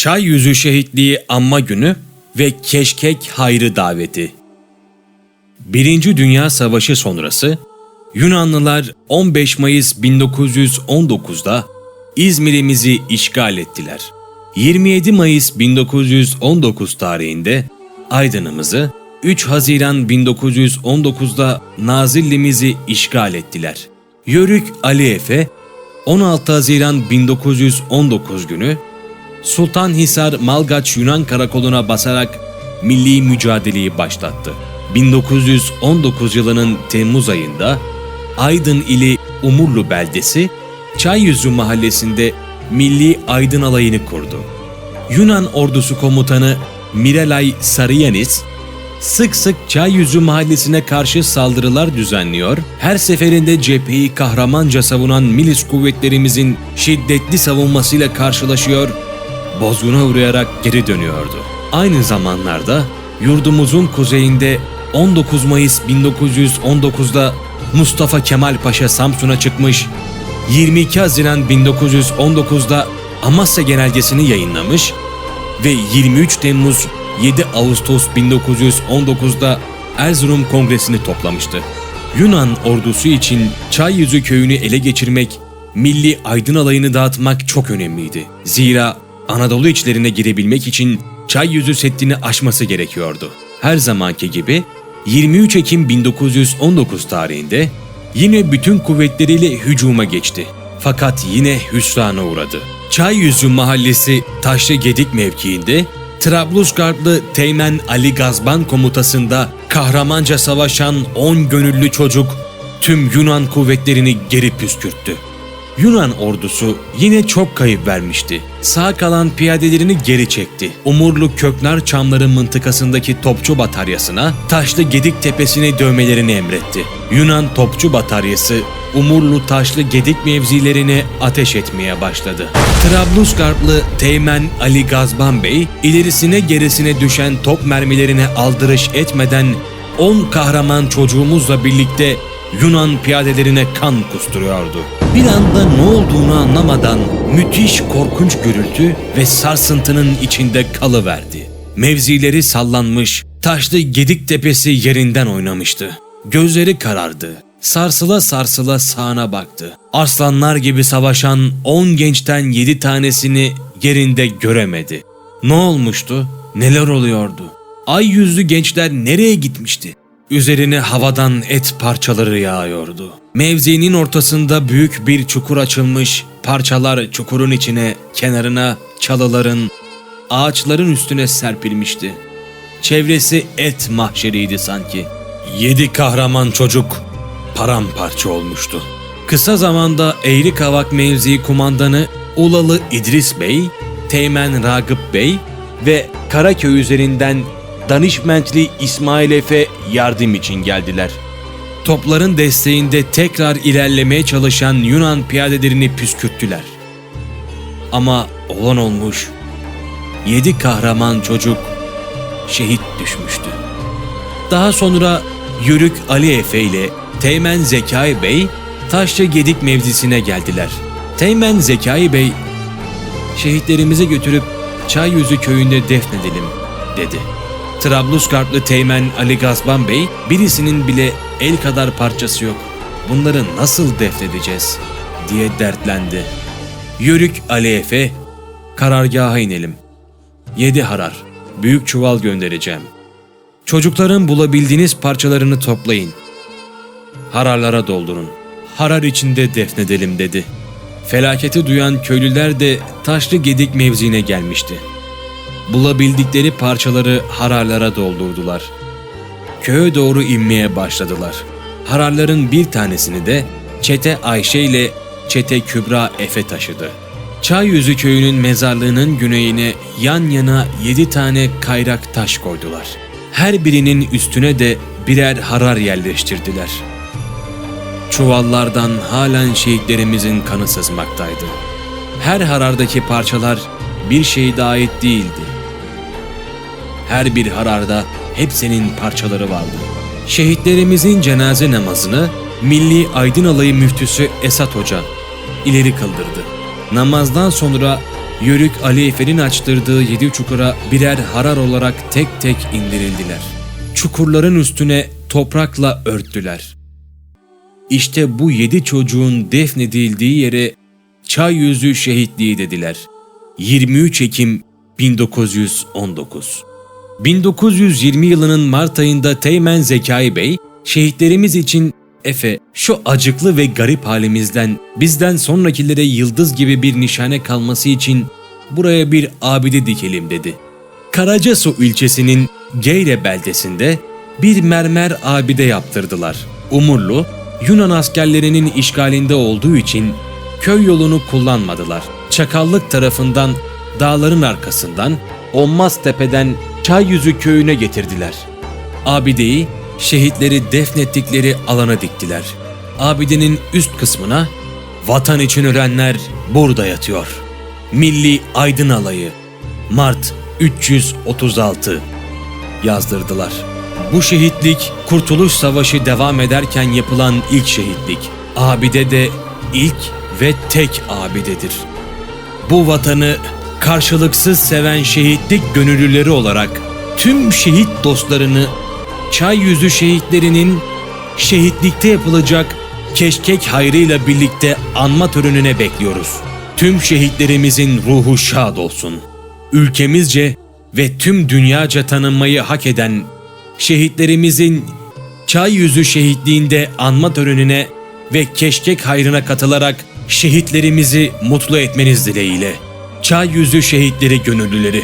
Çay Yüzü Şehitliği Anma Günü ve Keşkek Hayrı Daveti. Birinci Dünya Savaşı sonrası Yunanlılar 15 Mayıs 1919'da İzmir'imizi işgal ettiler. 27 Mayıs 1919 tarihinde Aydın'ımızı, 3 Haziran 1919'da Nazilli'mizi işgal ettiler. Yörük Ali Efe 16 Haziran 1919 günü Sultanhisar Malgaç Yunan Karakolu'na basarak milli mücadeleyi başlattı. 1919 yılının Temmuz ayında Aydın ili Umurlu beldesi Çayyüzü mahallesinde Milli Aydın Alayı'nı kurdu. Yunan ordusu komutanı Mirelay Sarıyanis sık sık Çayyüzü mahallesine karşı saldırılar düzenliyor, her seferinde cepheyi kahramanca savunan milis kuvvetlerimizin şiddetli savunmasıyla karşılaşıyor, bozguna uğrayarak geri dönüyordu. Aynı zamanlarda yurdumuzun kuzeyinde 19 Mayıs 1919'da Mustafa Kemal Paşa Samsun'a çıkmış, 22 Haziran 1919'da Amasya Genelgesini yayınlamış ve 23 Temmuz 7 Ağustos 1919'da Erzurum Kongresi'ni toplamıştı. Yunan ordusu için Çayyüzü köyünü ele geçirmek, milli aydın alayını dağıtmak çok önemliydi. Zira Anadolu içlerine girebilmek için Çayyüzü Seddi'ni aşması gerekiyordu. Her zamanki gibi 23 Ekim 1919 tarihinde yine bütün kuvvetleriyle hücuma geçti. Fakat yine hüsrana uğradı. Çayyüzü mahallesi Taşlı Gedik mevkiinde Trablusgarplı Teğmen Ali Gazban komutasında kahramanca savaşan 10 gönüllü çocuk tüm Yunan kuvvetlerini geri püskürttü. Yunan ordusu yine çok kayıp vermişti. Sağ kalan piyadelerini geri çekti. Umurlu Köknar Çamları mıntıkasındaki topçu bataryasına Taşlı Gedik tepesini dövmelerini emretti. Yunan topçu bataryası Umurlu Taşlı Gedik mevzilerine ateş etmeye başladı. Trablusgarplı Teğmen Ali Gazban Bey ilerisine gerisine düşen top mermilerine aldırış etmeden 10 kahraman çocuğumuzla birlikte Yunan piyadelerine kan kusturuyordu. Bir anda ne olduğunu anlamadan müthiş korkunç gürültü ve sarsıntının içinde kalıverdi. Mevzileri sallanmış, taşlı gedik tepesi yerinden oynamıştı. Gözleri karardı. Sarsıla sarsıla sağına baktı. Arslanlar gibi savaşan 10 gençten 7 tanesini yerinde göremedi. Ne olmuştu? Neler oluyordu? Ay yüzlü gençler nereye gitmişti? Üzerine havadan et parçaları yağıyordu. Mevzinin ortasında büyük bir çukur açılmış, parçalar çukurun içine, kenarına, çalıların, ağaçların üstüne serpilmişti. Çevresi et mahşeriydi sanki. Yedi kahraman çocuk paramparça olmuştu. Kısa zamanda Eğri Kavak mevzi kumandanı Ulalı İdris Bey, Teğmen Ragıp Bey ve Karaköy üzerinden Danişmentli İsmail Efe yardım için geldiler. Topların desteğinde tekrar ilerlemeye çalışan Yunan piyadelerini püskürttüler. Ama olan olmuş, yedi kahraman çocuk şehit düşmüştü. Daha sonra Yörük Ali Efe ile Teğmen Zekai Bey Taşça Gedik mevzisine geldiler. Teğmen Zekai Bey, şehitlerimizi götürüp Çayyüzü köyünde defnedelim dedi. Trablusgarplı Teğmen Ali Gazban Bey birisinin bile el kadar parçası yok. Bunları nasıl defnedeceğiz diye dertlendi. Yörük Ali Efe, karargaha inelim. Yedi harar, büyük çuval göndereceğim. Çocukların bulabildiğiniz parçalarını toplayın. Hararlara doldurun. Harar içinde defnedelim dedi. Felaketi duyan köylüler de Taşlı Gedik mevzine gelmişti. Bulabildikleri parçaları hararlara doldurdular. Köye doğru inmeye başladılar. Hararların bir tanesini de Çete Ayşe ile Çete Kübra Efe taşıdı. Çayyüzü köyünün mezarlığının güneyine yan yana yedi tane kayrak taş koydular. Her birinin üstüne de birer harar yerleştirdiler. Çuvallardan halen şehitlerimizin kanı sızmaktaydı. Her harardaki parçalar bir şehide ait değildi. Her bir hararda hepsinin parçaları vardı. Şehitlerimizin cenaze namazını Milli Aydın Alayı müftüsü Esat Hoca ileri kıldırdı. Namazdan sonra Yörük Ali Efe'nin açtırdığı yedi çukura birer harar olarak tek tek indirildiler. Çukurların üstüne toprakla örttüler. İşte bu yedi çocuğun defnedildiği yere Çay Yüzü Şehitliği dediler. 23 Ekim 1919 1920 yılının Mart ayında Teğmen Zekai Bey, şehitlerimiz için Efe, şu acıklı ve garip halimizden bizden sonrakilere yıldız gibi bir nişane kalması için buraya bir abide dikelim dedi. Karacasu ilçesinin Geyre beldesinde bir mermer abide yaptırdılar. Umurlu, Yunan askerlerinin işgalinde olduğu için köy yolunu kullanmadılar. Çakallık tarafından dağların arkasından Olmaz Tepe'den Çayyüzü köyüne getirdiler. Abideyi şehitleri defnettikleri alana diktiler. Abidenin üst kısmına vatan için ölenler burada yatıyor. Milli Aydın Alayı Mart 336 yazdırdılar. Bu şehitlik Kurtuluş Savaşı devam ederken yapılan ilk şehitlik. Abide de ilk ve tek abidedir. Bu vatanı karşılıksız seven şehitlik gönüllüleri olarak tüm şehit dostlarını Çay Yüzü şehitlerinin şehitlikte yapılacak keşkek hayrıyla birlikte anma törenine bekliyoruz. Tüm şehitlerimizin ruhu şad olsun. Ülkemizce ve tüm dünyaca tanınmayı hak eden şehitlerimizin Çay Yüzü şehitliğinde anma törenine ve keşkek hayrına katılarak şehitlerimizi mutlu etmeniz dileğiyle. Çay Yüzü şehitleri gönüllüleri